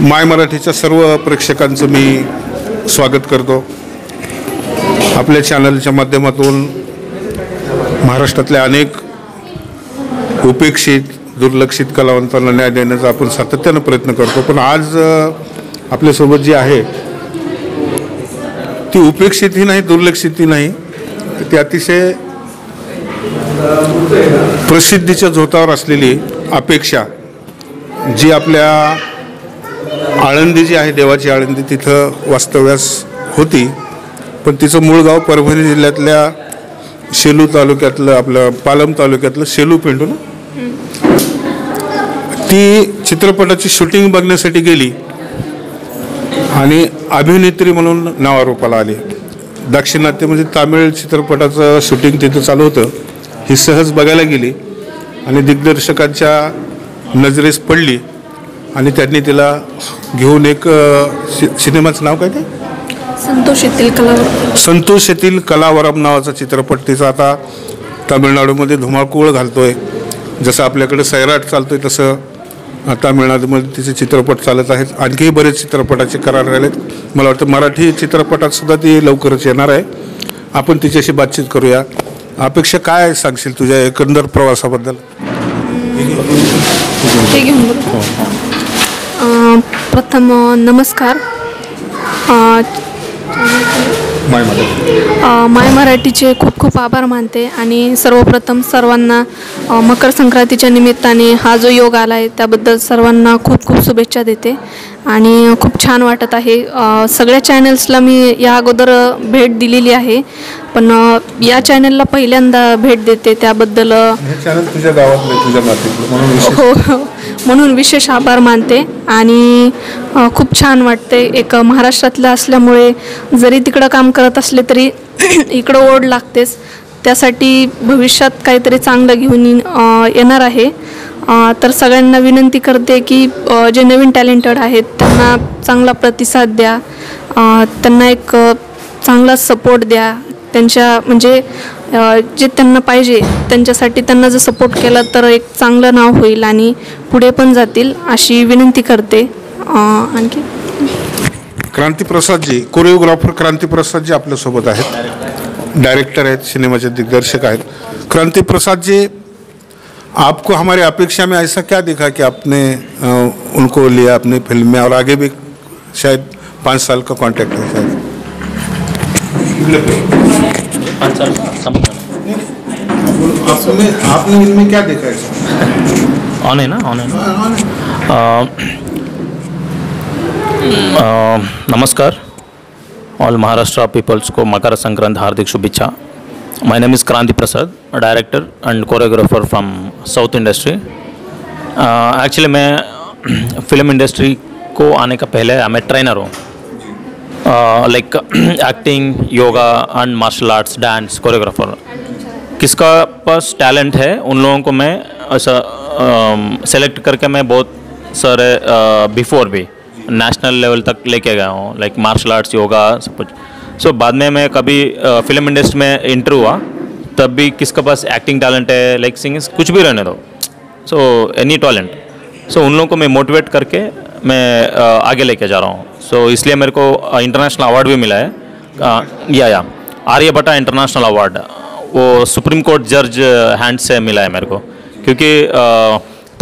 माय मराठीच्या सर्व प्रेक्षकांचं मी स्वागत करतो. आपल्या चॅनलच्या माध्यमातून महाराष्ट्रातल्या अनेक उपेक्षित दुर्लक्षित कलावंतांना न्याय देण्याचा आपण सातत्यानं प्रयत्न करतो. पण आज आपल्यासोबत जी आहे ती उपेक्षितही नाही दुर्लक्षितही नाही. ती अतिशय प्रसिद्धीच्या झोतावर असलेली अपेक्षा जी आपल्या आळंदी जी आहे देवाची आळंदी तिथं वास्तव्यास होती. पण तिचं मूळ गाव परभणी जिल्ह्यातल्या शेलू तालुक्यातलं आपलं पालम तालुक्यातलं शेलू पेंडू ना ती चित्रपटाची शूटिंग बघण्यासाठी गेली. आणि अभिनेत्री म्हणून नावारूपाला आली. दाक्षिणात्य म्हणजे तामिळ चित्रपटाचं शूटिंग तिथं चालू होतं. ही सहज बघायला गेली. आणि दिग्दर्शकांच्या नजरेस पडली. आणि त्यांनी तिला घेऊन एक सि सिनेमाचं नाव काय ते? संतोष येथील कला संतोष येथील कलावरम नावाचा चित्रपट तिचा आता तामिळनाडूमध्ये धुमाकूळ घालतोय. जसं आपल्याकडे सैराट चालतोय तसं अ, तामिळनाडूमध्ये तिचे चित्रपट चालत आहेत. आणखीही बरेच चित्रपटाचे करार राहिलेत. मला वाटतं मराठी चित्रपटात सुद्धा ती लवकरच येणार आहे. आपण तिच्याशी बातचीत करूया. अपेक्षा काय सांगशील तुझ्या एकंदर प्रवासाबद्दल? ते घेऊन बोलू अं, प्रथम अं, नमस्कार माय मराठी माय मराठीचे खूप खूप आभार मानते आणि सर्वप्रथम सर्वांना मकर संक्रांतीच्या निमित्ताने हा जो योग आला आहे त्याबद्दल सर्वांना खूप खूप शुभेच्छा देते. आणि खूप छान वाटत आहे सगळ्या चॅनल्सला मी या अगोदर भेट दिलेली आहे. पण या चॅनलला पहिल्यांदा भेट देते त्याबद्दल हे चॅनल तुझ्या तुझ्या हो हो. म्हणून विशेष आभार मानते आणि खूप छान वाटते. एक महाराष्ट्रातलं असल्यामुळे जरी तिकडं काम करत असले तरी इकडं ओढ लागतेच. त्यासाठी भविष्यात काहीतरी चांगलं घेऊन येणार आहे. तर सगळ्यांना विनंती करते की जे नवीन टॅलेंटेड आहेत त्यांना चांगला प्रतिसाद द्या. त्यांना एक चांगला सपोर्ट द्या. त्यांच्या म्हणजे जे त्यांना पाहिजे त्यांच्यासाठी त्यांना जर सपोर्ट केला तर एक चांगलं नाव होईल आणि पुढे पण जातील अशी विनंती करते. आणखी? क्रांतीप्रसादजी कोरिओग्राफर क्रांतीप्रसादजी आपल्यासोबत आहेत. डायरेक्टर आहेत सिनेमाचे दिग्दर्शक आहेत. क्रांतीप्रसादजी आपको हमारी अपेक्षा में ऐसा क्या दिखा कि आपने उनको लिया अपनी फिल्म में? और आगे भी शायद पाँच साल का कॉन्ट्रैक्ट है शायद। आपने इनमें क्या देखा है ऑन है ना। ऑन है ना नमस्कार। ऑल महाराष्ट्र पीपल्स को मकर संक्रांति हार्दिक शुभेच्छा। My name is Kranti Prasad director and choreographer from south industry actually मैं फ़िल्म इंडस्ट्री को आने का पहले मैं ट्रेनर हूँ। Like acting yoga and martial arts dance choreographer किसका पास टैलेंट है, उन लोगों को मैं ऐसा सेलेक्ट करके मैं बहुत सारे बिफोर भी नेशनल लेवल तक लेके गया हूँ लाइक मार्शल आर्ट्स योगा सब कुछ। सो बाद में मैं कभी फ़िल्म इंडस्ट्री में इंटर हुआ, तब भी किसके पास एक्टिंग टैलेंट है लाइक सिंगिंग कुछ भी रहने दो। सो एनी टैलेंट सो उन लोगों को मैं मोटिवेट करके मैं आगे लेके जा रहा हूँ। सो so, इसलिए मेरे को इंटरनेशनल अवार्ड भी मिला है। अ, या या। आर्यभट्टा इंटरनेशनल अवार्ड वो सुप्रीम कोर्ट जज हैंड से मिला है मेरे को। क्योंकि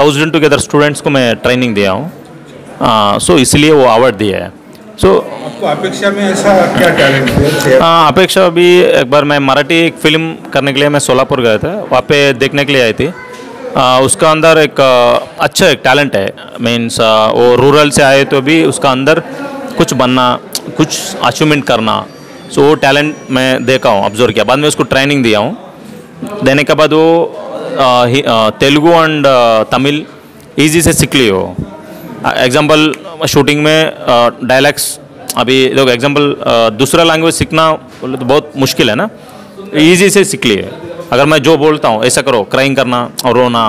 थाउज़ेंड टुगेदर स्टूडेंट्स को मैं ट्रेनिंग दिया हूँ। सो इसलिए वो अवार्ड दिया है। सो so, आपको अपेक्षा में ऐसा क्या टैलेंट हाँ अपेक्षा अभी एक बार मैं मराठी एक फ़िल्म करने के लिए मैं सोलापुर गया था। वहाँ पे देखने के लिए आई थी। उसका अंदर एक अच्छा एक टैलेंट है। मीन्स वो रूरल से आए तो भी उसका अंदर कुछ बनना, कुछ अचीवमेंट करना। सो वो टैलेंट मैं देखा हूँ ऑब्ज़र्व किया। बाद में उसको ट्रेनिंग दिया हूँ। देने के बाद वो तेलुगु एंड तमिल ईजी से सीख ली हो एग्ज़ाम्पल शूटिंग में डायलैक्स अभी देखो एग्ज़ाम्पल दूसरा लैंग्वेज सीखना बोले तो बहुत मुश्किल है ना। ईजी से सीख लिए। अगर मैं जो बोलता हूँ ऐसा करो क्राइंग करना और रोना।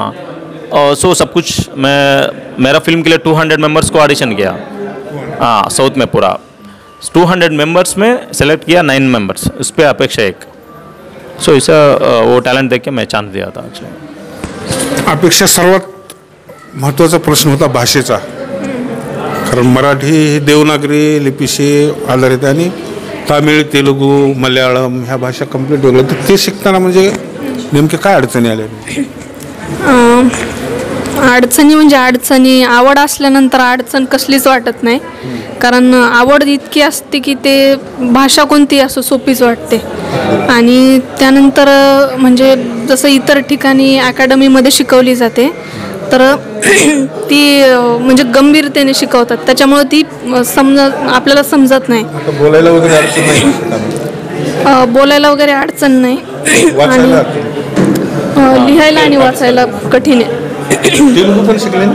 और सो सब कुछ मैं मेरा फ़िल्म के लिए 200 मेंबर्स को ऑडिशन किया। हाँ साउथ में पूरा। 200 मेंबर्स में सेलेक्ट किया नाइन मेंबर्स उस पर अपेक्षा एक। सो इसे अ, वो टैलेंट देख के मैं चांस दिया था अपेक्षा सर्वात महत्त्वाचा प्रश्न होता भाषेचा। कारण मराठी देवनागरी लिपीशी आधारित आणि तामिळ तेलुगू मल्याळम ह्या भाषा कंप्लीट वेगळ्या तर ते शिकताना म्हणजे नेमके काय अडचणी आल्या? अं, अडचणी म्हणजे अडचणी. आवड असल्यानंतर अडचण कसलीच वाटत नाही. कारण आवड इतकी असते की ते भाषा कोणती असो सोपीच वाटते. आणि त्यानंतर म्हणजे जसं इतर ठिकाणी अकॅडमीमध्ये शिकवली जाते तर ती म्हणजे गंभीरतेने शिकवतात. त्याच्यामुळं ती समज आपल्याला समजत नाही. बोलायला वगैरे अडचण नाही अं, बोलायला वगैरे अडचण नाही. आणि लिहायला आणि वाचायला कठीण आहे. तेलुगू पण शिकले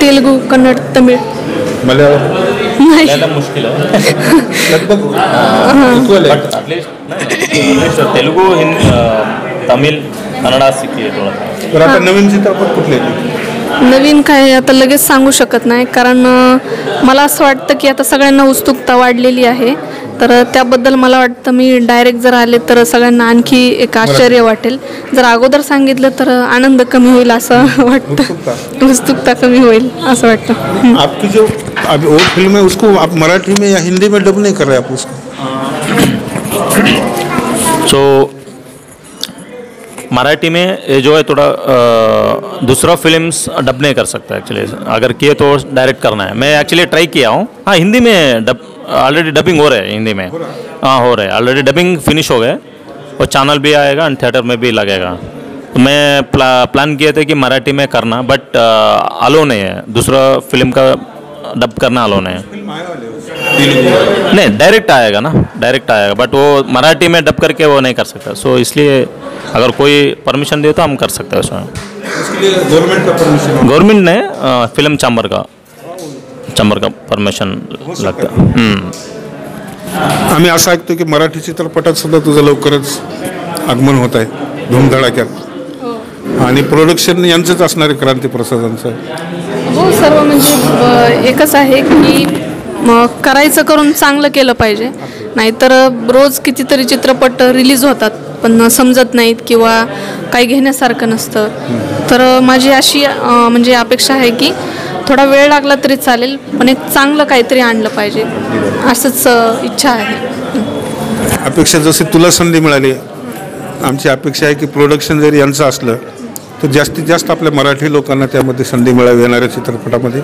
तेलुगू कन्नड तमिळ. है. तेलुगु हिंदी तमिल कन्नडा सीखिए थोड़ा. सा तर आता नवीन चित्रपट कुठले? नवीन काय आता लगेच सांगू शकत नाही कारण मला असं वाटतं की आता सगळ्यांना उत्सुकता वाढलेली आहे. तर त्याबद्दल मला वाटतं मी डायरेक्ट जर आले तर सगळ्यांना आणखी एक आश्चर्य वाटेल. जर अगोदर सांगितलं तर आनंद कमी होईल असं वाटतं. उत्सुकता. कमी होईल असं वाटतं. आपकी जो अभी फिल्म है उसको आप मराठी में या हिंदी में डब नहीं कर रहे आप उसको? सो मराठी में ये जो है थोड़ा दूसरा फिल्म्स डब नहीं कर सकता एक्चुअली अगर किए तो डायरेक्ट करना है। मैं एक्चुअली ट्राई किया हूँ। हाँ हिंदी में डब ऑलरेडी डबिंग हो रहा है हिंदी में। हाँ हो। रहा है। ऑलरेडी डबिंग फिनिश हो गए और चैनल भी आएगा एंड थिएटर में भी लगेगा। तो मैं प्ला, प्लान किए थे कि मराठी में करना बट अलो नहीं है। दूसरा फ़िल्म का डब करना अलो नहीं है? नहीं डायरेक्ट आएगा ना डायरेक्ट आएगा बट वो मराठी में डब करके वो नहीं कर सकता। सो इसलिए अगर कोई परमिशन दे तो हम कर सकते हैं उसमें। उसके लिए गवर्नमेंट का परमिशन गवर्नमेंट ने फिल्म चैम्बर का चैम्बर का परमिशन लगता। है। हम्म. आम्ही असं ऐकतो की मराठी चित्रपटात सुद्धा तुझं लवकरच आगमन होत आहे धूमधडाक्यात. आणि प्रोडक्शन यांचंच असणार आहे क्रांती प्रसादांचं हो सर्व म्हणजे एकच आहे की मग करायचं करून चांगलं केलं पाहिजे. नाहीतर रोज कितीतरी चित्रपट रिलीज होतात पण समजत नाहीत किंवा काही घेण्यासारखं नसतं. तर माझी अशी म्हणजे अपेक्षा आहे की थोडा वेळ लागला तरी चालेल पण एक चांगलं काहीतरी आणलं पाहिजे. असंच इच्छा आहे. अपेक्षा जशी तुला संधी मिळाली आमची अपेक्षा आहे की प्रोडक्शन जरी यांचं असलं तर जास्तीत जास्त आपल्या मराठी लोकांना त्यामध्ये संधी मिळावी येणाऱ्या चित्रपटामध्ये.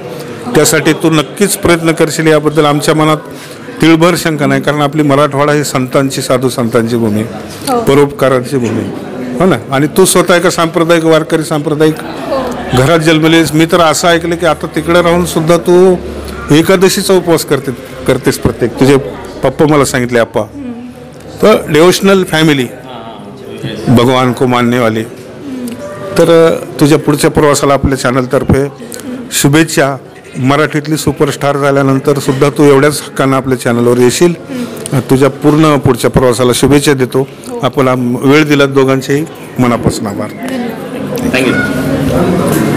त्यासाठी तू नक्कीच प्रयत्न करशील याबद्दल आमच्या मनात तिळभर शंका नाही कारण आपली मराठवाडा ही संतांची साधू संतांची भूमी आहे. परोपकारांची भूमी. हो ना? आणि तू स्वतः एका सांप्रदायिक वारकरी सांप्रदायिक घरात जन्मलेस मी तर असं ऐकलं की आता तिकडे राहून सुद्धा तू एकादशीचा उपवास करते करतेस प्रत्येक. तुझे पप्पा मला सांगितले आप्पा तर डिवोशनल फॅमिली भगवान को मानने वाली. तर तुझ्या पुढच्या प्रवासाला आपल्या चॅनलतर्फे शुभेच्छा. मराठीतली सुपरस्टार झाल्यानंतर सुद्धा तू एवढ्याच हक्कानं आपल्या चॅनलवर येशील. तुझ्या पूर्ण पुढच्या प्रवासाला शुभेच्छा देतो. आपण वेळ दिलात दोघांचेही. मनापासून आभार. थँक्यू